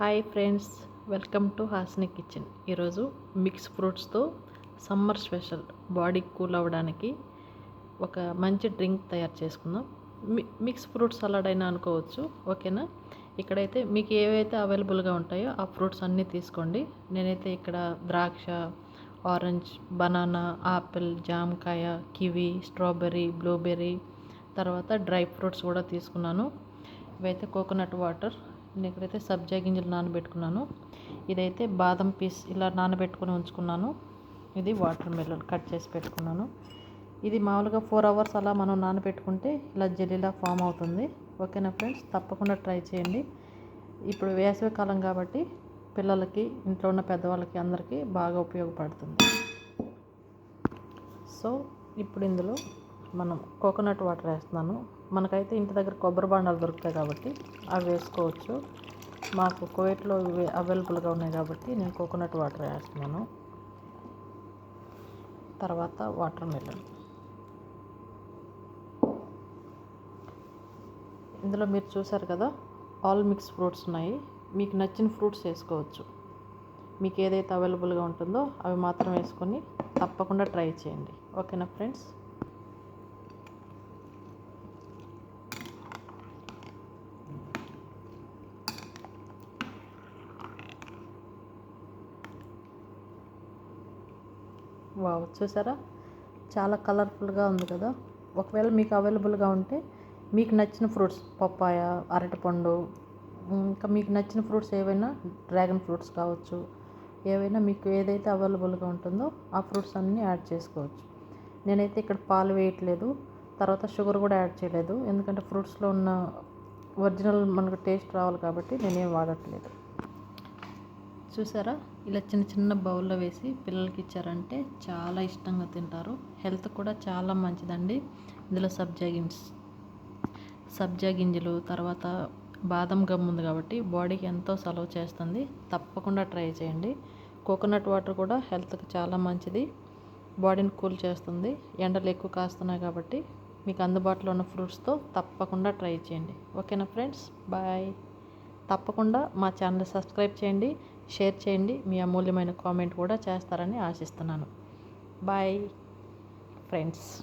Hi friends welcome to Hasni kitchen. ఈరోజు mix ఫ్రూట్స్తో summer special body cool అవ్వడానికి ఒక మంచి డ్రింక్ తయారు చేసుకుందాం. మి మిక్స్ ఫ్రూట్స్ సలాడ్ అయినా అనుకోవచ్చు ఓకేనా? ఇక్కడైతే మీకు ఏవైతే అవైలబుల్గా ఉంటాయో ఆ ఫ్రూట్స్ అన్నీ తీసుకోండి. నేనైతే ఇక్కడ ద్రాక్ష ఆరెంజ్ బనానా ఆపిల్ జామకాయ కివి స్ట్రాబెర్రీ బ్లూబెర్రీ తర్వాత డ్రై ఫ్రూట్స్ కూడా తీసుకున్నాను. ఇవైతే కోకోనట్ వాటర్ నేను ఇక్కడైతే సబ్జా గింజలు నానబెట్టుకున్నాను. ఇదైతే బాదం పీస్ ఇలా నానబెట్టుకొని ఉంచుకున్నాను. ఇది వాటర్ మెలన్ కట్ చేసి పెట్టుకున్నాను. ఇది మామూలుగా ఫోర్ అవర్స్ అలా మనం నానబెట్టుకుంటే ఇలా జెల్లీలా ఫామ్ అవుతుంది. ఓకేనా ఫ్రెండ్స్? తప్పకుండా ట్రై చేయండి. ఇప్పుడు వేసవి కాలం కాబట్టి పిల్లలకి ఇంట్లో ఉన్న పెద్దవాళ్ళకి అందరికీ బాగా ఉపయోగపడుతుంది. సో ఇప్పుడు ఇందులో మనం కోకోనట్ వాటర్ వేస్తున్నాను. మనకైతే ఇంటి దగ్గర కొబ్బరి బాండాలు దొరుకుతాయి కాబట్టి అవి వేసుకోవచ్చు. మాకు కువైట్లో ఇవి అవైలబుల్గా ఉన్నాయి కాబట్టి నేను కోకోనట్ వాటర్ వేస్తున్నాను. తర్వాత వాటర్ మిలన్. ఇందులో మీరు చూసారు కదా ఆల్ మిక్స్ ఫ్రూట్స్ ఉన్నాయి. మీకు నచ్చిన ఫ్రూట్స్ వేసుకోవచ్చు. మీకు ఏదైతే అవైలబుల్గా ఉంటుందో అవి మాత్రం వేసుకొని తప్పకుండా ట్రై చేయండి. ఓకేనా ఫ్రెండ్స్? వావ్ చూసారా? చాలా కలర్ఫుల్గా ఉంది కదా? ఒకవేళ మీకు అవైలబుల్గా ఉంటే మీకు నచ్చిన ఫ్రూట్స్ పప్పాయ అరటిపండు ఇంకా మీకు నచ్చిన ఫ్రూట్స్ ఏవైనా డ్రాగన్ ఫ్రూట్స్ కావచ్చు ఏవైనా మీకు ఏదైతే అవైలబుల్గా ఉంటుందో ఆ ఫ్రూట్స్ అన్నీ యాడ్ చేసుకోవచ్చు. నేనైతే ఇక్కడ పాలు వేయట్లేదు తర్వాత షుగర్ కూడా యాడ్ చేయలేదు ఎందుకంటే ఫ్రూట్స్లో ఉన్న ఒరిజినల్ మనకు టేస్ట్ రావాలి కాబట్టి నేనేం వాడట్లేదు. చూసారా? ఇలా చిన్న చిన్న బౌల్లో వేసి పిల్లలకి ఇచ్చారంటే చాలా ఇష్టంగా తింటారు. హెల్త్ కూడా చాలా మంచిదండి. ఇందులో సబ్జా గింజ సబ్జా గింజలు తర్వాత బాదం గమ్ ఉంది కాబట్టి బాడీకి ఎంతో సలవ చేస్తుంది. తప్పకుండా ట్రై చేయండి. కోకోనట్ వాటర్ కూడా హెల్త్కి చాలా మంచిది. బాడీని కూల్ చేస్తుంది. ఎండలు ఎక్కువ కాస్తున్నాయి కాబట్టి మీకు అందుబాటులో ఉన్న ఫ్రూట్స్తో తప్పకుండా ట్రై చేయండి. ఓకేనా ఫ్రెండ్స్? బాయ్. తప్పకుండా మా ఛానల్ సబ్స్క్రైబ్ చేయండి. షేర్ చేయండి. మీ అమూల్యమైన కామెంట్ కూడా చేస్తారని ఆశిస్తున్నాను. Bye friends.